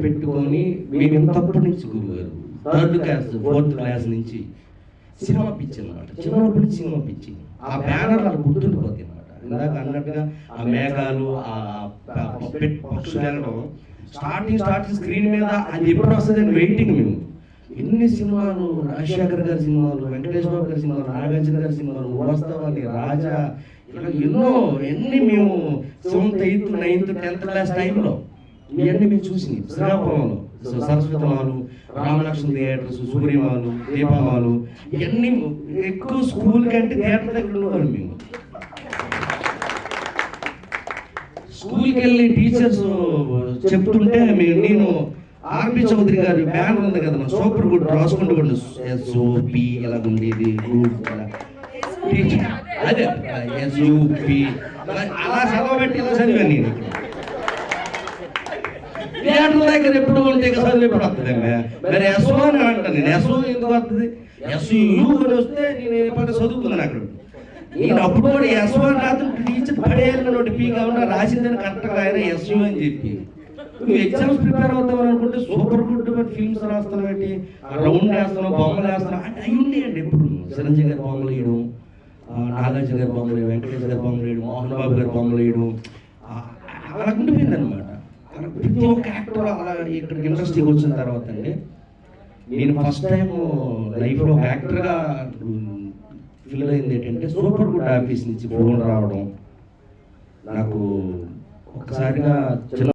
పెట్టుకొని మేము ఇంతప్పటి నుంచి గురుగారు? థర్డ్ క్లాస్ ఫోర్త్ క్లాస్ నుంచి సినిమా పిచ్చి అనమాట చిన్నప్పటి నుంచి సినిమా పిచ్చి. ఆ బ్యానర్ అలా గుర్తుండిపోతుంది అనమాట ఇందాక అన్నట్టుగా ఆ మేఘాలు ఆ పక్షులు వెళ్ళడం స్టార్టింగ్ స్టార్టింగ్ స్క్రీన్ మీద అది ఎప్పుడు వస్తుంది వెయిటింగ్ మేము. ఎన్ని సినిమాలు రాజశేఖర్ గారి సినిమాలు వెంకటేష్ బాబు గారి సినిమాలు నాగార్జున గారి సినిమాలు వాస్తవాన్ని రాజా ఇలా ఎన్నో ఎన్ని మేము seventh eighth ninth tenth class టైంలో ఇవన్నీ మేము చూసి శ్రీకాకుళంలో స- సరస్వతి మాలు రామలక్ష్మణ థియేటర్స్ సూర్యమాలు దీపామాలు ఇవన్నీ ఎక్కువ స్కూల్ కంటే థియేటర్ దగ్గర ఉండేవాళ్ళు మేము. స్కూల్కి వెళ్ళి టీచర్స్ చెప్తుంటే మేము నేను ఆర్పి చౌదరి గారి బ్యానర్ ఉంది కదా సూపర్ గుడ్ రాసుకుంటూ కూడా ఎస్ఓపి ఎలా? ఉండేది అదే ఎస్ఓపి అలా చదవబెట్టి ఇలా చదివాను నేను ఇక్కడ. థియేటర్ దగ్గర ఎప్పుడు ఉంటే ఎప్పుడు వస్తుంది మరి ఎస్ఓ అని అంటాను నేను. ఎస్ఓ ఎందుకు వస్తుంది? ఎస్యూ అని వస్తే నేను ఎప్పుడు చదువుకున్నాను అక్కడ? నేను అప్పుడు కూడా ఎస్ఓ అని రాదు టీచర్ పడేయాలని ఒకటి పీగా ఉన్నా రాసిందని కరెక్ట్గా రాయరా ఎస్యూ అని చెప్పి. నువ్వు ఎగ్జామ్స్ ప్రిపేర్ అవుతావు అనుకుంటే సూపర్ గుడ్ మరి ఫిల్మ్స్ రాస్తున్నావు ఏంటి? రౌండ్ వేస్తున్నావు బొమ్మలు వేస్తున్నావు. అంటే అవి ఉన్నాయండి ఎప్పుడు. చిరంజీవి గారి బొమ్మలు వేయడం నాగార్జున గారి బొమ్మలు వేయడం వెంకటేష్ గారి బొమ్మలు వేయడం మోహన్ బాబు గారి బొమ్మలు వేయడం అలా ఉండిపోయింది అనమాట ప్రతి ఒక్క యాక్టర్ అలా ఇక్కడికి ఇండస్ట్రీకి వచ్చిన తర్వాత అండి నేను ఫస్ట్ టైం లైఫ్లో ఒక యాక్టర్గా ఫీల్ అయింది ఏంటంటే సూపర్ గుడ్ ఆఫీస్ నుంచి ఫోన్ రావడం. నాకు ఒక్కసారిగా చిన్న